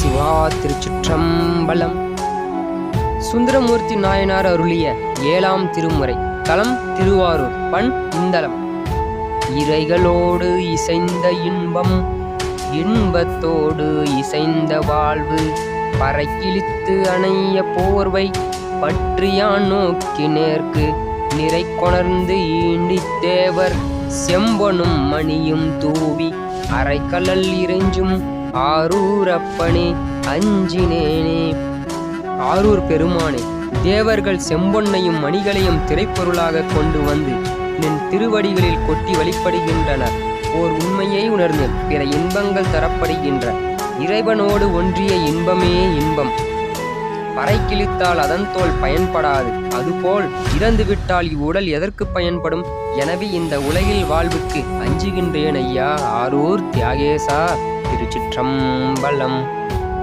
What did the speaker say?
சிவா திருச்சிற்றம்பலம். சுந்தரமூர்த்தி நாயனார் அருளிய ஏழாம் திருமுறை தலம் திருவாரூர் பண் இந்தலம். இறைகளோடு இசைந்த இன்பம் இன்பத்தோடு இசைந்த வாழ்வு பறைக்கிழித்து அணைய போர்வை பற்றியான் நோக்கி நேர்க்கு நிறை கொணர்ந்து ஈண்டித் தேவர் செம்பனும் மணியும் தூவி அரைக்கலல் இறைஞ்சும் ஆரூரப்பனே அஞ்சினேனே. ஆரூர் பெருமானே தேவர்கள் செம்பொன்னையும் மணிகளையும் திரைப்பொருளாக கொண்டு வந்து நின் திருவடிகளில் கொட்டி வழிபடுகின்றனர். ஓர் உண்மையை உணர்ந்து பிற இன்பங்கள் தரப்படுகின்ற. இறைவனோடு ஒன்றிய இன்பமே இன்பம். பறை கிழித்தால் அதன் தோல் பயன்படாது அதுபோல் இறந்துவிட்டால் இவ்வுடல் எதற்கு பயன்படும்? எனவே இந்த உலகில் வாழ்வுக்கு அஞ்சுகின்றேன் ஐயா ஆரூர் தியாகேசா. திருச்சிற்றம்பலம்.